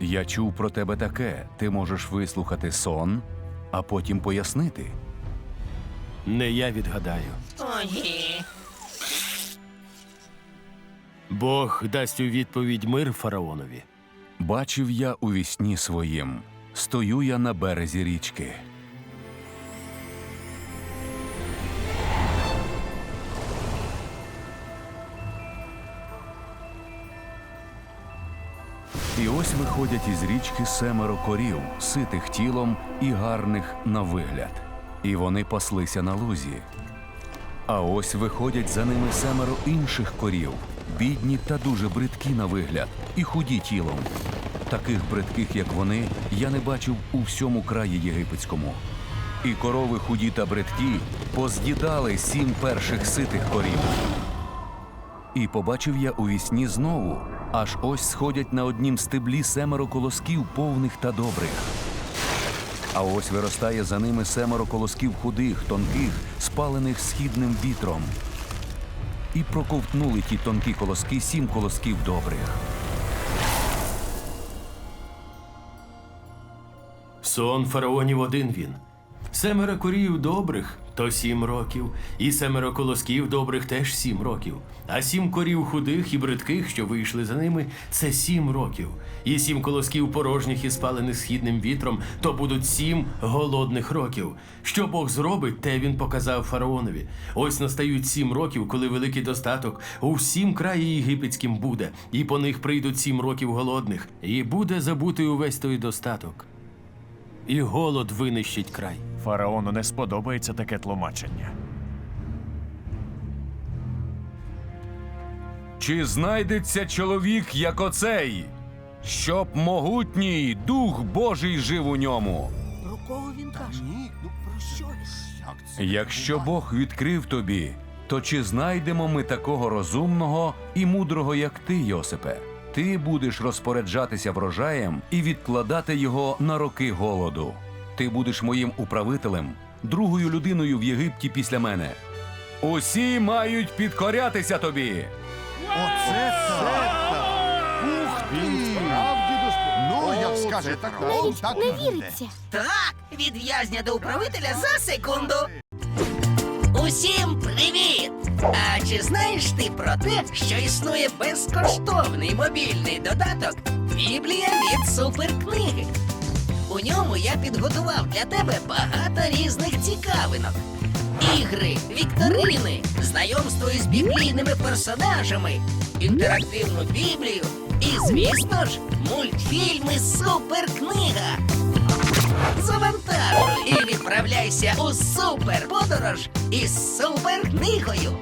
Я чув про тебе таке. Ти можеш вислухати сон, а потім пояснити. Не я відгадаю. Ой. Бог дасть у відповідь мир фараонові. Бачив я у вісні своїм. Стою я на березі річки. І ось виходять із річки семеро корів, ситих тілом і гарних на вигляд. І вони паслися на лузі. А ось виходять за ними семеро інших корів, бідні та дуже бридкі на вигляд, і худі тілом. Таких бридких, як вони, я не бачив у всьому краї єгипетському. І корови худі та бридкі поз'їдали сім перших ситих корів. І побачив я у вісні знову, аж ось сходять на однім стеблі семеро колосків повних та добрих. А ось виростає за ними семеро колосків худих, тонких, спалених східним вітром. І проковтнули ті тонкі колоски сім колосків добрих. Сон фараонів один він. Семеро корів добрих то сім років, і семеро колосків добрих теж сім років. А сім корів худих і бридких, що вийшли за ними, це сім років. І сім колосків порожніх і спалених східним вітром, то будуть сім голодних років. Що Бог зробить, те він показав фараонові. Ось настають сім років, коли великий достаток у всім краї єгипетським буде, і по них прийдуть сім років голодних, і буде забутий увесь той достаток і голод винищить край. Фараону не сподобається таке тлумачення. Чи знайдеться чоловік, як оцей, щоб могутній дух Божий жив у ньому? Про кого він каже? Ні, ну про що? Якщо Бог відкрив тобі, то чи знайдемо ми такого розумного і мудрого, як ти, Йосипе? Ти будеш розпоряджатися врожаєм і відкладати його на роки голоду. Ти будеш моїм управителем, другою людиною в Єгипті після мене. Усі мають підкорятися тобі. Оце це! Ух ти! Справді. Ну, як скаже король, так Не віриться. Так, від в'язня до управителя за секунду. Усім привіт! А чи знаєш ти про те, що існує безкоштовний мобільний додаток Біблія від суперкниги? У ньому я підготував для тебе багато різних цікавинок. Ігри, вікторини, знайомство із біблійними персонажами, інтерактивну біблію і, звісно ж, мультфільми Суперкнига. Завантажуй і відправляйся у суперподорож із суперкнигою.